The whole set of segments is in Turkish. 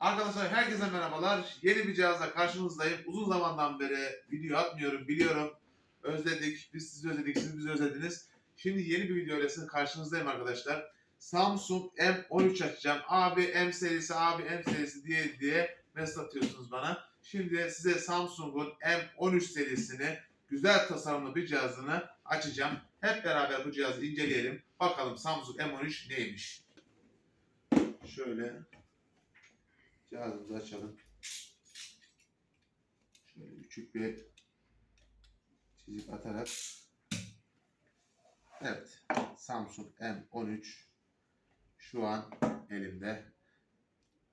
Arkadaşlar herkese merhabalar. Yeni bir cihazla karşınızdayım. Uzun zamandan beri video atmıyorum biliyorum. Özledik. Biz sizi özledik. Siz bizi özlediniz. Şimdi yeni bir video ile karşınızdayım arkadaşlar. Samsung M13 açacağım. Abi M serisi, abi M serisi diye diye mesaj atıyorsunuz bana. Şimdi size Samsung'un M13 serisini güzel tasarımlı bir cihazını açacağım. Hep beraber bu cihazı inceleyelim. Bakalım Samsung M13 neymiş. Şöyle cihazımızı açalım. Şöyle küçük bir çizik atarak Evet Samsung M13 şu an elimde.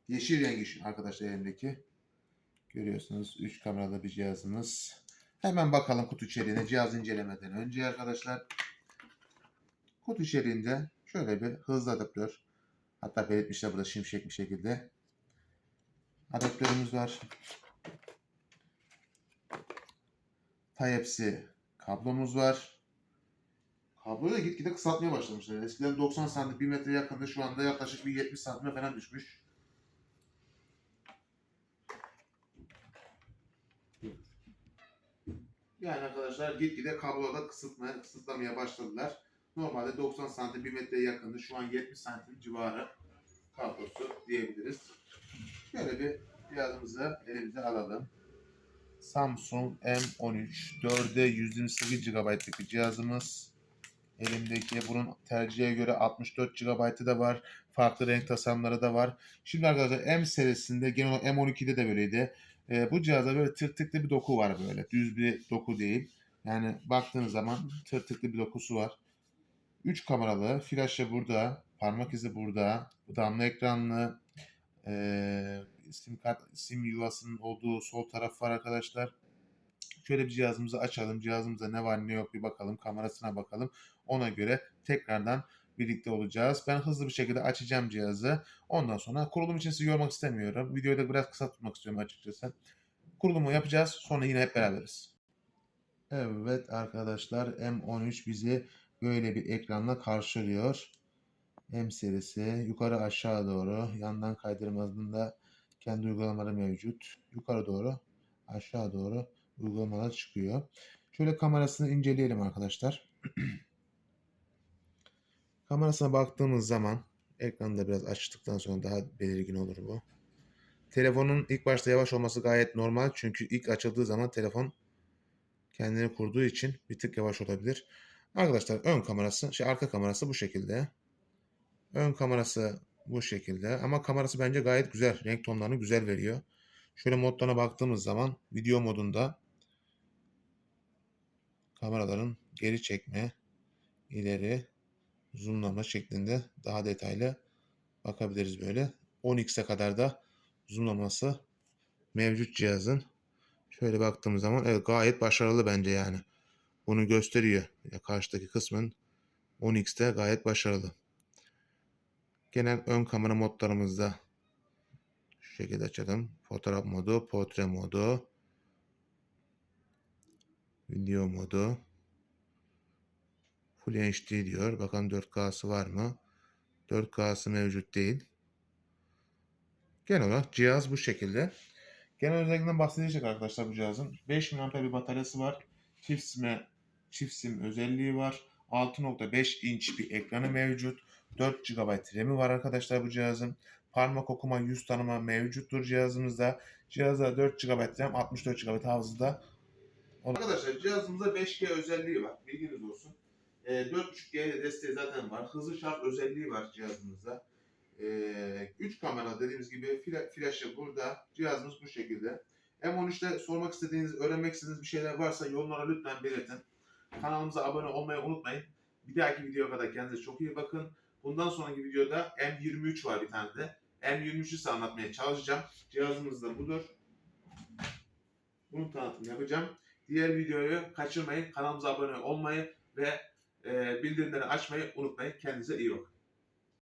Yeşil rengi arkadaşlar elimdeki. Görüyorsunuz 3 kameralı bir cihazımız. Hemen bakalım kutu içeriğine cihaz incelemeden önce arkadaşlar. Kutu içeriğinde şöyle bir hızlı adaptör. Hatta belirtmişler burada şimşek bir şekilde. Adaptörümüz var. Type-C kablomuz var. Kabloyu da gitgide kısaltmaya başlamışlar. Eskiden 90 santim 1 metre yakındı. Şu anda yaklaşık bir 70 santime falan düşmüş. Yani arkadaşlar gitgide kabloda kısıtmaya, kısıtlamaya başladılar. Normalde 90 santim 1 metreye yakındı. Şu an 70 santim civarı kablosu diyebiliriz. Şöyle bir cihazımızı elimize alalım. Samsung M13 4'e 128 GB'lık bir cihazımız. Elimdeki bunun tercihe göre 64 GB'ı da var. Farklı renk tasarımları da var. Şimdi arkadaşlar M serisinde genel olarak M12'de de böyleydi. Ee, bu cihazda böyle tırtıklı bir doku var böyle. Düz bir doku değil. Yani baktığınız zaman tırtıklı bir dokusu var. 3 kameralı. Flaşı burada. Parmak izi burada. Damla ekranlı. Ee, sim kart, sim yuvasının olduğu sol taraf var arkadaşlar. Şöyle bir cihazımızı açalım. Cihazımızda ne var ne yok bir bakalım. Kamerasına bakalım. Ona göre tekrardan birlikte olacağız. Ben hızlı bir şekilde açacağım cihazı. Ondan sonra kurulum için sizi yormak istemiyorum. Videoyu da biraz kısa tutmak istiyorum açıkçası. Kurulumu yapacağız. Sonra yine hep beraberiz. Evet arkadaşlar M13 bizi böyle bir ekranla karşılıyor. M serisi yukarı aşağı doğru yandan kaydırma hızında kendi uygulamaları mevcut. Yukarı doğru aşağı doğru uygulamalar çıkıyor. Şöyle kamerasını inceleyelim arkadaşlar. Kamerasına baktığımız zaman ekranda biraz açtıktan sonra daha belirgin olur bu. Telefonun ilk başta yavaş olması gayet normal. Çünkü ilk açıldığı zaman telefon kendini kurduğu için bir tık yavaş olabilir. Arkadaşlar ön kamerası, şey arka kamerası bu şekilde. Ön kamerası bu şekilde ama kamerası bence gayet güzel. Renk tonlarını güzel veriyor. Şöyle modlarına baktığımız zaman video modunda kameraların geri çekme, ileri, zoomlama şeklinde daha detaylı bakabiliriz böyle. 10x'e kadar da zoomlaması mevcut cihazın. Şöyle baktığımız zaman evet gayet başarılı bence yani. Bunu gösteriyor. Karşıdaki kısmın 10x'te gayet başarılı. Genel ön kamera modlarımızda şu şekilde açalım. Fotoğraf modu, portre modu, video modu, Full HD diyor. Bakalım 4K'sı var mı? 4K'sı mevcut değil. Genel olarak cihaz bu şekilde. Genel özelliklerinden bahsedecek arkadaşlar bu cihazın. 5000 mAh bir bataryası var. Çift sim, çift sim özelliği var. 6.5 inç bir ekranı mevcut. 4 GB RAM'i var arkadaşlar bu cihazın. Parmak okuma, yüz tanıma mevcuttur cihazımızda. Cihazda 4 GB RAM, 64 GB hafızada. Arkadaşlar cihazımızda 5G özelliği var. Bilginiz olsun. E, 4.5G desteği zaten var. Hızlı şarj özelliği var cihazımızda. E, 3 kamera dediğimiz gibi fla- flaşı burada. Cihazımız bu şekilde. M13'te sormak istediğiniz, öğrenmek istediğiniz bir şeyler varsa yorumlara lütfen belirtin. Kanalımıza abone olmayı unutmayın. Bir dahaki videoya kadar kendinize çok iyi bakın. Bundan sonraki videoda M23 var bir tane de. M23'ü size anlatmaya çalışacağım. Cihazımız da budur. Bunun tanıtımını yapacağım. Diğer videoyu kaçırmayın. Kanalımıza abone olmayı ve e, bildirimleri açmayı unutmayın. Kendinize iyi bakın.